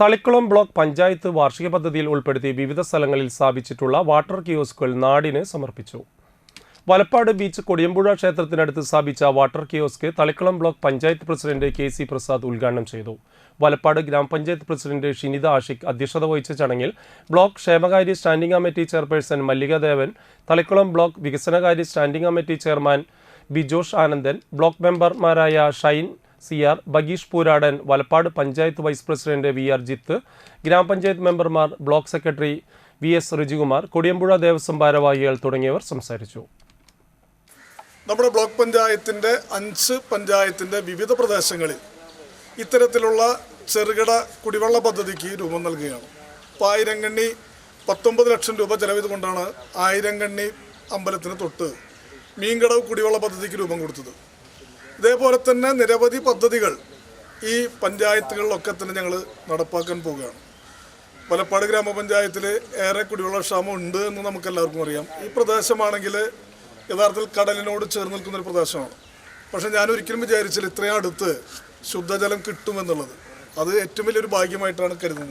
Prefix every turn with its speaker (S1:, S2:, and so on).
S1: Thalikkulam block panchayat വാർഷിക പദ്ധതിയിൽ ഉൾപ്പെടുത്തി വിവിധ സ്ഥലങ്ങളിൽ സ്ഥാപിച്ചിട്ടുള്ള വാട്ടർ കിയോസ്കുകൾ നാടിന് സമർപ്പിച്ചു. വലപ്പാട് ബീച്ച് കൊടിയമ്പുഴ ക്ഷേത്രത്തിനടുത്ത് സ്ഥാപിച്ച water kiosk Thalikkulam block panchayat president K C Prasad ഉദ്ഘാടനം ചെയ്തു. വലപ്പാട് ഗ്രാമപഞ്ചായത്ത് പ്രസിഡന്റ് ഷിനിത ആഷിഖ് അധ്യക്ഷത വഹിച്ച ചടങ്ങിൽ ബ്ലോക്ക് ക്ഷേമകാര്യ standing committee chairperson Mallika Devan Thalikkulam block വികസനകാര്യ standing committee chairman Bijosh Anandan block മെമ്പർമാരായ Shine C R Bageesh Pooradan Valappad panchayat vice president V R Jith ഗ്രാമപഞ്ചായത്ത് മെമ്പർമാർ block secretary V S Rijikumar Kodiyampuzha Devaswom ഭാരവാഹികൾ തുടങ്ങിയവർ സംസാരിച്ചു.
S2: നമ്മുടെ block പഞ്ചായത്തിന്റെ അഞ്ച് പഞ്ചായത്തിന്റെ വിവിധ പ്രദേശങ്ങളിൽ ഇത്തരത്തിലുള്ള ചെറുകിട കുടിവെള്ള പദ്ധതിക്ക് രൂപം നൽകുകയാണ്. അപ്പോൾ ആയിരങ്കണ്ണി പത്തൊമ്പത് ലക്ഷം രൂപ ചെലവിതുകൊണ്ടാണ് ആയിരങ്കണ്ണി അമ്പലത്തിന് തൊട്ട് മീൻകടവ് കുടിവെള്ള പദ്ധതിക്ക് രൂപം കൊടുത്തത്. ഇതേപോലെ തന്നെ നിരവധി പദ്ധതികൾ ഈ പഞ്ചായത്തുകളിലൊക്കെ തന്നെ ഞങ്ങൾ നടപ്പാക്കാൻ പോവുകയാണ്. പലപ്പാട് ഗ്രാമപഞ്ചായത്തിൽ ഏറെ കുടിവെള്ള ക്ഷാമം ഉണ്ട് എന്ന് നമുക്ക് എല്ലാവർക്കും അറിയാം. ഈ പ്രദേശമാണെങ്കിൽ യഥാർത്ഥത്തിൽ കടലിനോട് ചേർന്ന് നിൽക്കുന്ന ഒരു പ്രദേശമാണ്. പക്ഷേ ഞാൻ ഒരിക്കലും വിചാരിച്ചില്ല ഇത്രയും അടുത്ത് ശുദ്ധജലം കിട്ടുമെന്നുള്ളത്. അത് ഏറ്റവും വലിയൊരു ഭാഗ്യമായിട്ടാണ് കരുതുന്നത്.